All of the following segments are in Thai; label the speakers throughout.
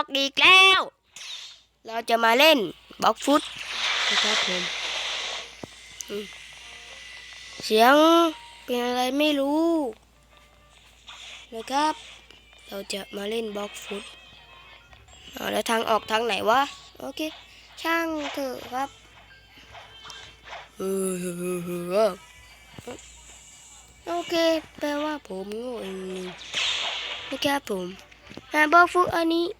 Speaker 1: อกอีกแล้ว เราจะมาเล่นบล็อกฟุตนะครับผมอืมเสียงเป็นอะไรไม่รู้นะครับ เราจะมาเล่นบล็อกฟุตเอาแล้วทางออกทางไหนวะ โอเค ช่างเถอะครับเออโอเค แปลว่าผมโง่เองนะครับผมหาบล็อกฟุตอันนี้อื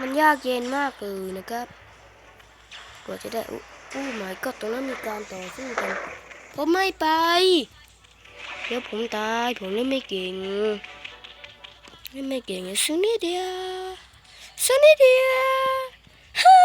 Speaker 1: มันยากเย็นมากเลยนะครับกว่าจะได้อู้อู้หมายก็ตรงนั้นมีการต่อสู้กัน ผมไม่ไป เดี๋ยวผมตาย ผมเล่นไม่เก่งเล่นไม่เก่งสักนิดเดียวสักนิดเดียวฮ่า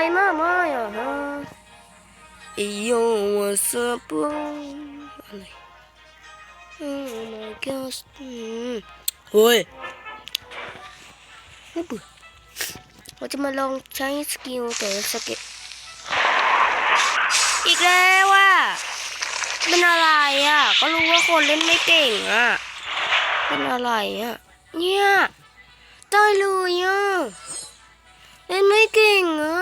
Speaker 1: รมากมายอะฮะไอ้โยว่าสบอะไร Oh my gosh อืมเฮ้ยไม่เบื่อเราจะมาลองใช้สกิลแต่สกิลอีกแล้วอะเป็นอะไรอะ ก็รู้ว่า คนเล่นไม่เก่งอะ เป็นอะไรอะ เนี่ยตายเลยอะ เล่นไม่เก่งอะ